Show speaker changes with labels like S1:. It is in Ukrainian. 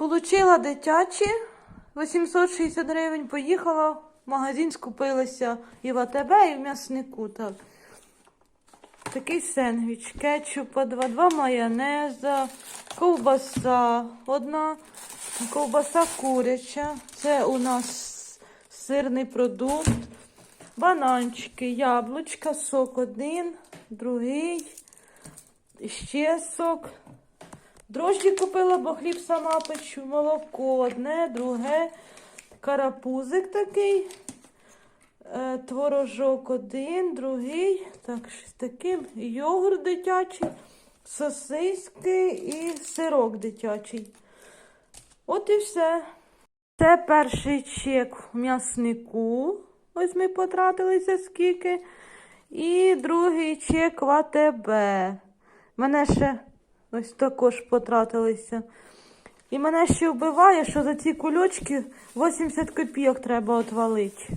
S1: Получила дитячі 860 гривень, поїхала в магазин, скупилася і в АТБ, і в м'яснику. Так. Такий сендвіч, кетчуп по 2, майонеза, ковбаса, одна ковбаса куряча. Це у нас сирний продукт, бананчики, яблучка, сок один, другий, ще сок. Дрожджі купила, бо хліб сама печу, молоко одне, друге, карапузик такий, е, творожок один, другий, так, щось таким, йогурт дитячий, сосиски і сирок дитячий. От і все. Це перший чек в м'яснику. Ось ми потратилися скільки. І другий чек в АТБ. Мене ще ось також потратилися. І мене ще вбиває, що за ці кульочки 80 копійок треба отвалити.